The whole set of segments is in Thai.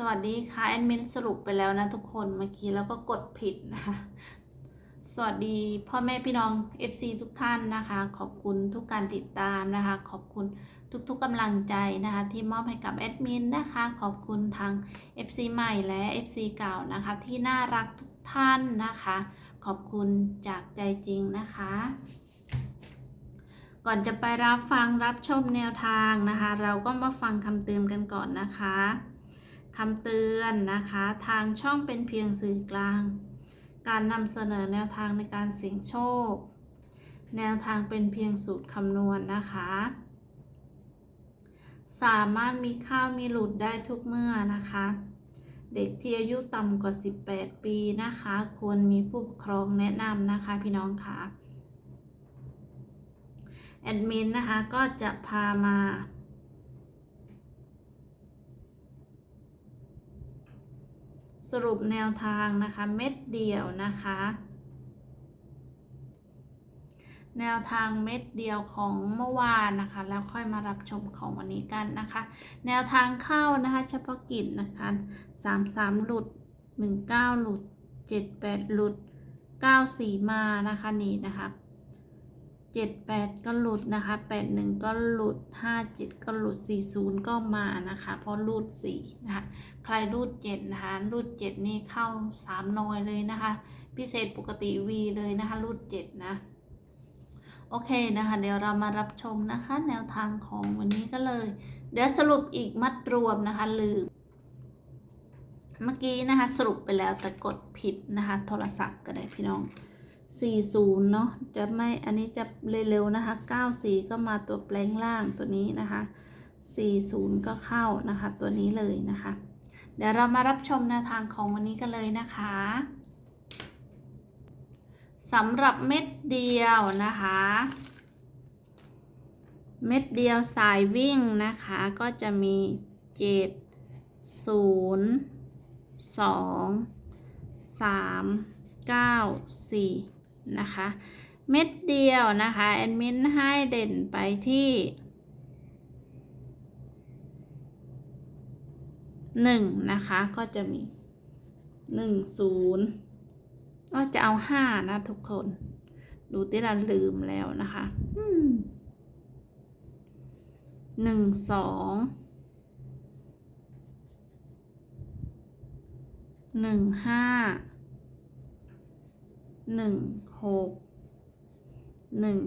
สวัสดีค่ะแอดมินสรุปไปแล้วนะทุกคนเมื่อกี้แล้วก็กดผิดนะคะ สวัสดีพ่อแม่พี่น้อง FC ทุกท่านนะคะ ขอบคุณทุกการติดตามนะคะ ขอบคุณทุกๆกำลังใจนะคะ ที่มอบให้กับแอดมินนะคะ ขอบคุณทาง FC ใหม่และ FC เก่านะคะ ที่น่ารักทุกท่านนะคะ ขอบคุณจากใจจริงนะคะ ก่อนจะไปรับฟังรับชมแนวทางนะคะ เราก็มาฟังคำเตือนกันก่อนนะคะ คำเตือนนะคะ ทางช่องเป็นเพียงสื่อกลาง การนำเสนอแนวทางในการเสี่ยงโชค แนวทางเป็นเพียงสูตรคำนวณนะคะ สามารถมีข้าวมีหลุดได้ทุกเมื่อนะคะ เด็กที่อายุต่ำกว่า 18 ปีนะคะ ควรมีผู้ปกครองแนะนำนะคะพี่น้องค่ะแอดมินนะคะก็จะพามา สรุปแนวทางนะคะเม็ดเดียวนะคะ แนวทางเม็ดเดียวของเมื่อวานนะคะ แล้วค่อยมารับชมของวันนี้กันนะคะ แนวทางเข้านะคะเฉพาะกิจนะคะ3 3หลุด19หลุด78หลุด94มานะคะนี่นะคะ 78ก็หลุดนะคะ81ก็หลุด57ก็หลุด40ก็มานะคะ เพราะรูด4นะคะ ใครรูด7นะคะรูด7นี่เข้า3นอยเลยนะคะ พิเศษปกติ V เลยนะคะรูด7นะ โอเคนะคะ เดี๋ยวเรามารับชมนะคะ แนวทางของวันนี้ก็เลย เดี๋ยวสรุปอีกมัดรวมนะคะลืมเมื่อกี้นะคะสรุปไปแล้วแต่กดผิดนะคะ โทรศัพท์ก็ได้พี่น้อง 40 เนาะจะไม่อันนี้จะเร็วๆนะคะ 94 ก็มาตัวแปลงล่างตัวนี้นะคะ 40 ก็เข้านะคะ ตัวนี้เลยนะคะ เดี๋ยวเรามารับชมแนวทางของวันนี้กันเลยนะคะสำหรับเม็ดเดียวนะคะ เม็ดเดียวสายวิ่งนะคะ ก็จะมี7 0 2 3 9 4 นะคะ เม็ดเดียวนะคะแอดมินให้เด่นไปที่หนึ่งนะคะก็จะมีหนึ่งศูนย์ก็จะเอาห้านะทุกคน ดูที่เราลืมแล้วนะคะหนึ่งสองหนึ่งห้า หนึ่งหกหนึ่ง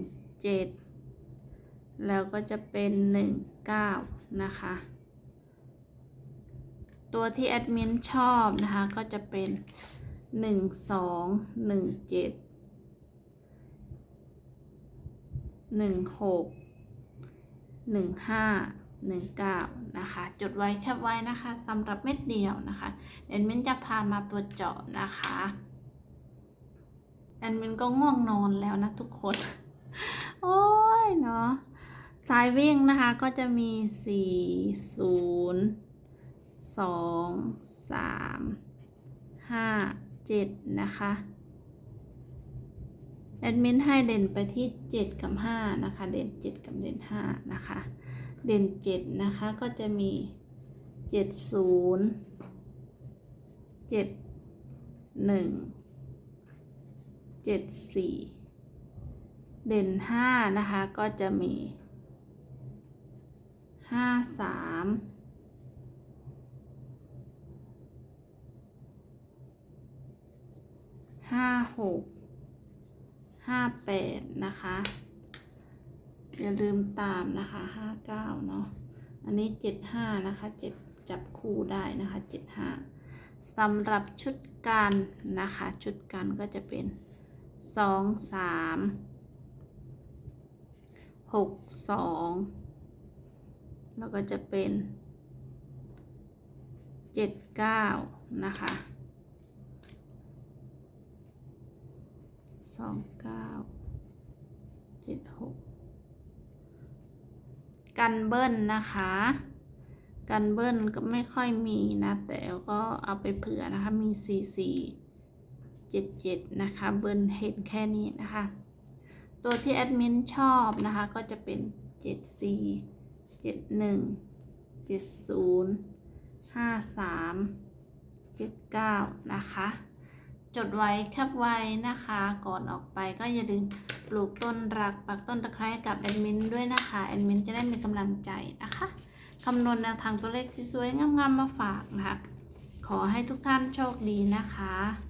เจ็ดแล้วก็จะเป็นหนึ่งเก้านะคะ ตัวที่แอดมินชอบนะคะ ก็จะเป็นหนึ่งสองหนึ่งเจ็ดหนึ่งหกหนึ่งห้าหนึ่งเก้านะคะ จดไว้แคปไว้นะคะสำหรับเม็ดเดียวนะคะแอดมินจะพามาตัวเจาะนะคะ แอดมินก็ง่วงนอนแล้วนะทุกคน โอ้ยเนาะสายวิ่งนะคะก็จะมีสี่ศูนย์สองสามห้าเจ็ดนะคะแอดมินให้เด่นไปที่เจ็ดกับห้านะคะ เด่นเจ็ดกับเด่นห้านะคะ เด่นเจ็ดนะคะ ก็จะมีเจ็ดศูนย์ เจ็ดสี่เด่นห้านะคะก็จะมีห้าสามห้าหกห้าแปดนะคะ อย่าลืมตามนะคะห้าเก้าเนาะอันนี้เจ็ดห้านะคะเจ็บจับคู่ได้นะคะเจ็ดห้าสำหรับชุดการนะคะ ชุดการก็จะเป็น สองสามหกสองแล้วก็จะเป็นเจ็ดเก้านะคะสองเก้าเจ็ดหกกันเบิ้ลนะคะ กันเบิ้ลก็ไม่ค่อยมีนะ แต่ก็เอาไปเผื่อนะคะมีสี่สี่ เจ็ดเจ็ดนะคะ เบิ้ลเห็นแค่นี้นะคะ ตัวที่แอดมินชอบนะคะ ก็จะเป็นเจ็ดสี่เจ็ดหนึ่งเจ็ดศูนย์ห้าสามเจ็ดเก้านะคะ จดไว้แคปไว้นะคะ ก่อนออกไปก็อย่าลืมปลูกต้นรักปักต้นตะไคร้กับแอดมินด้วยนะคะแอดมินจะได้มีกำลังใจนะคะคำนวณแนวทางตัวเลขสวยๆงามๆมาฝากนะคะ ขอให้ทุกท่านโชคดีนะคะ